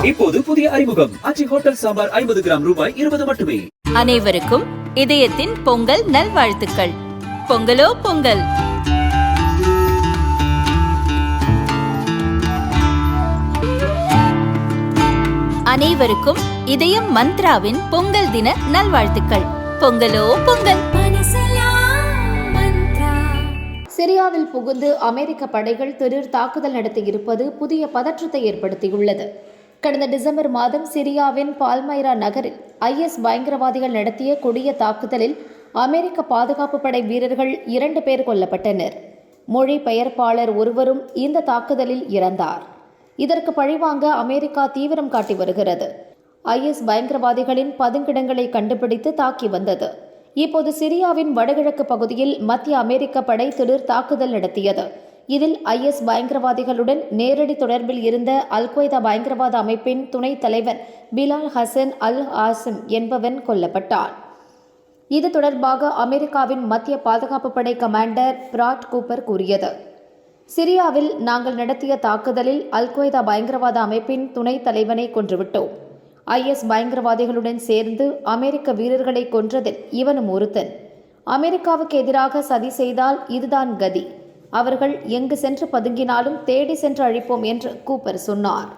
இப்போது புதிய அறிமுகம். அச்சி ஹோட்டல் சாம்பார் ஐம்பது கிராம் ரூபாய் இருபது மட்டுமே. அனைவருக்கும் இதயத்தின் பொங்கல் நல்வாழ்த்துக்கள். பொங்கலோ பொங்கல். அனைவருக்கும் இதயம் மந்த்ராவின் பொங்கல் தின நல்வாழ்த்துக்கள். பொங்கலோ பொங்கல். சிரியாவில் புகுந்து அமெரிக்க படைகள் திடீர் தாக்குதல் நடத்தியிருப்பது புதிய பதற்றத்தை ஏற்படுத்தியுள்ளது. கடந்த டிசம்பர் மாதம் சிரியாவின் பால்மைரா நகரில் ஐஎஸ் பயங்கரவாதிகள் நடத்திய கொடிய தாக்குதலில் அமெரிக்க பாதுகாப்பு படை வீரர்கள் இரண்டு பேர் கொல்லப்பட்டனர். மொழி பெயர்ப்பாளர் ஒருவரும் இந்த தாக்குதலில் இறந்தார். இதற்கு பழிவாங்க அமெரிக்கா தீவிரம் காட்டி வருகிறது. ஐஎஸ் பயங்கரவாதிகளின் பதுங்கிடங்களை கண்டுபிடித்து தாக்கி வந்தது. இப்போது சிரியாவின் வடகிழக்கு பகுதியில் மத்திய அமெரிக்க படை திடீர் தாக்குதல் நடத்தியது. இதில் ஐஎஸ் பயங்கரவாதிகளுடன் நேரடி தொடர்பில் இருந்த அல் கொய்தா பயங்கரவாத அமைப்பின் துணைத் தலைவர் பிலால் ஹசன் அல் ஆசிம் என்பவன் கொல்லப்பட்டான். இது தொடர்பாக அமெரிக்காவின் மத்திய பாதுகாப்பு படை கமாண்டர் பிராட் கூப்பர் கூறியது. சிரியாவில் நாங்கள் நடத்திய தாக்குதலில் அல் கொய்தா பயங்கரவாத அமைப்பின் துணைத் தலைவனை கொன்றுவிட்டோம். ஐஎஸ் பயங்கரவாதிகளுடன் சேர்ந்து அமெரிக்க வீரர்களை கொன்றதில் இவனும் ஒருத்தன். அமெரிக்காவுக்கு எதிராக சதி செய்தால் இதுதான் கதி. அவர்கள் எங்கு சென்று பதுங்கினாலும் தேடி சென்று அழிப்போம் என்று கூப்பர் சொன்னார்.